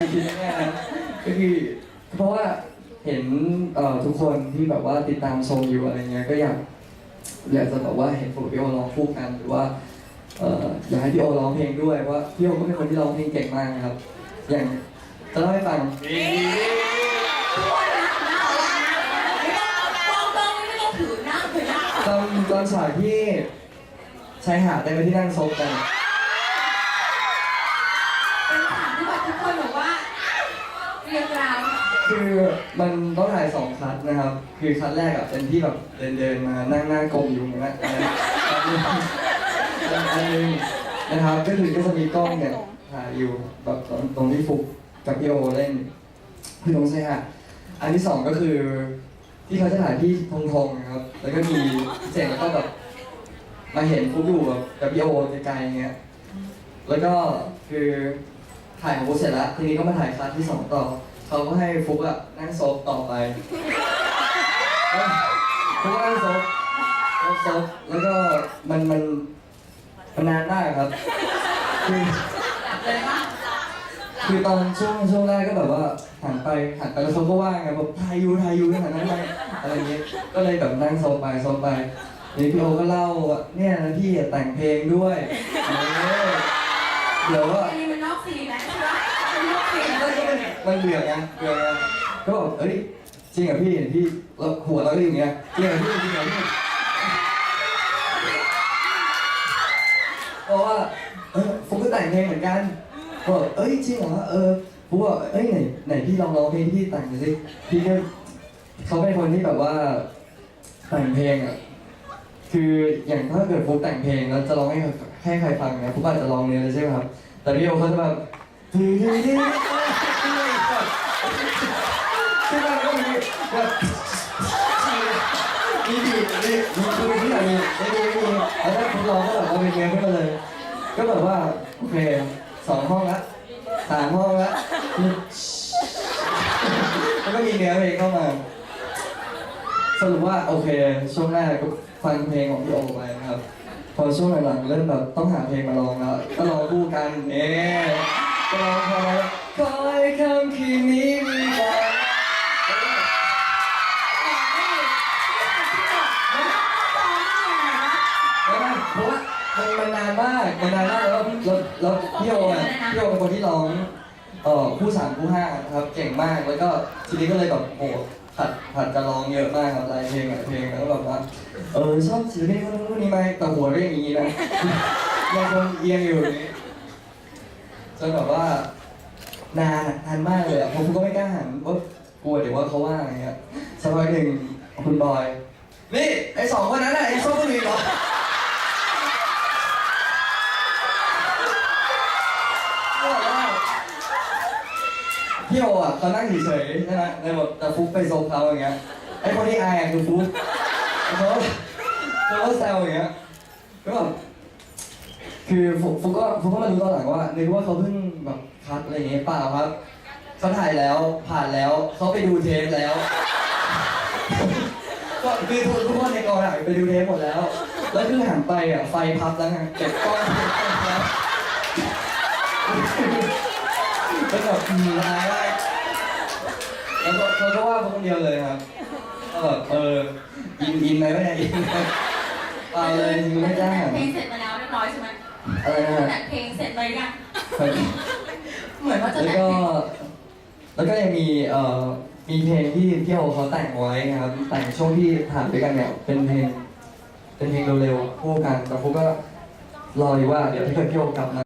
คิดแน่นะก็คือเพราะว่าเห็นเอ่อทุกคนที่แบบว่าติดตามชมอยู่อะไรเงี้ยก็อยากอยากจะแบบว่าเห็นผมกับพี่โอร้องคู่กันหรือว่าเอ่ออยากให้พี่โอร้องเพลงด้วยเพราะว่าพี่โอก็เป็นคนที่ร้องเพลงเก่งมากนะครับ อย่างจะเล่าให้ฟังตอนตอนฉากที่ชายหาดได้ไปที่นั่งซบกัน คือมันต้องถ่ายสองคัดนะครับ คือคัดแรกอะเป็นที่แบบเดินเดินมานั่งหน้ากลมอยู่อย่างนั้นอันนั้นอันนึงนะครับก็คือก็จะมีกล้องเนี่ยถ่ายอยู่แบบตรงที่ฟุกกับพี่โอเล่นคือตรงใชายหาดอันที่สองก็คือ ที่เขาจะถ่ายที่ทงทงนะครับ แล้วก็มีเจ๋งแล้วก็แบบมาเห็นฟุกอยู่แบบกับพี่โอไกลๆอย่างเงี้ยแล้วก็คือถ่ายของฟุกเสร็จแล้วทีนี้ก็มาถ่ายคัดที่สองต่อ เขาก็ให้ฟุกอะนั่งซบต่อไปฟุกนั่งซบนั่งซบแล้วก็มันมันมันนานมากครับคือคือตอนช่วงช่วงแรกก็แบบว่าหันไปหันไปแล้วเขาก็ว่างไงแบบทายูทายอยูขนาดนั้นไหมอะไรอย่างเงี้ยก็เลยแบบนั่งซบไปซบไปนี่พี่โอก็เล่าว่าเนี่ยนะพี่แต่งเพลงด้วยเออเดี๋ยวว่า มันเบื่อไงเบื่อไงก็บอกเอ้ยจริงเหรอพี่พี่เราหัวเราก็อยู่อย่างเงี้ยจริงเหรอพี่จริงเหรอพี่เพราะว่าเออฟุกก็แต่งเพลงเหมือนกันบอกเอ้ยจริงเหรอเออฟุกบอกเอ้ยไหนไหนพี่ลองร้องเพลงที่พี่แต่งหน่อยสิพี่ก็เขาเป็นคนที่แบบว่าแต่งเพลงอะคืออย่างถ้าเกิดฟุกแต่งเพลงแล้วจะร้องให้ให้ใครฟังเนี่ยฟุกอาจจะร้องเนื้อเลยใช่ไหมครับ แต่พี่โอเขาจะแบบ ใช่ไหมก็มีแบบมีบีบมีมีคือที่ไหนมีไม่มีไม่มีแล้วถ้าคุณลอก็แบบเอาเป็นเงี้ยขึ้นมาเลย ก็แบบว่าโอเคสองห้องละสามห้องละแล้วก็มีเนื้อเพลงเข้ามา สรุปว่าโอเคช่วงแรกก็ฟังเพลงของพี่โอไปนะครับพอช่วงหลังๆเริ่มแบบต้องหาเพลงมาร้องแล้วก็ร้องคู่กันเอ๊ก็ร้องพอแล้วคอยคำคืนนี้มีกัน ไม่ไม่เพราะว่า มันมันนานมากมันนานมากแล้วแล้วแล้วพี่โออะพี่โอเป็นคนที่ร้องเอ่อคู่สามคู่ห้าครับเก่งมากแล้วก็ทีนี้ก็เลยแบบโอ้ผัดผัดจะร้องเยอะมากครับหลายเพลงหลายเพลงแล้วก็แบบว่าเออชอบศิลปินคนนู้นคนนี้ไหมแต่หัวก็อย่างนี้นะยังคงเอียงอยู่อย่างนี้จนแบบว่านานอะนานมากเลยอะผมก็ไม่กล้าหันเพรากลัวเดี๋ยวว่าเขาว่าอะไรเงี้ยสักพักหนึ่งคุณบอยนี่ไอ้สองคนนั้นน่ะไอ้ส้มคนอื่นเหรอ พี่โออะเขานั่งเฉยๆใช่ไหมในบทแต่ฟุ๊กไปโซมเขาอย่างเงี้ยไอ้คนที่อายอะคือฟุ๊กเขาเขาก็แซวอย่างเงี้ยก็แบบคือฟุกฟุกก็ฟุ๊กก็มารู้ตอนหลังว่านึกว่าเขาเพิ่งแบบคัดอะไรอย่างเงี้ยเปล่าครับเขาถ่ายแล้วผ่านแล้วเขาไปดูเทปแล้วก็คือทุกทุกคนในกองถ่ายไปดูเทปหมดแล้ว แล้วคือหันไปอะไฟพับแล้วไงเก็บกล้องเก็บกล้องแล้วแล้วแบบอืมร้ายมากแล้วก็เขาก็ว่าผมคนเดียวเลยครับก็แบบเอออินอินไหมไม่ได้อินไหมเปล่าเลยจริงๆไม่ได้เพลงเสร็จมาแล้วเรียบร้อยใช่ไหมอะไรนะฮะแต่เพลงเสร็จเลยยังครับเหมือนว่าจะแล้วแต่งก็เพลงแล้วก็ยังมีเอ่อมีเพลงที่พี่โอเขาแต่งไว้นะครับ แต่งช่วงที่ถ่ายด้วยกันเนี่ยเป็นเพลงเป็นเพลงเร็วๆคู่กันแต่พวกก็รออยู่ว่าเดี๋ยวถ้าเกิดพี่โอกลับมา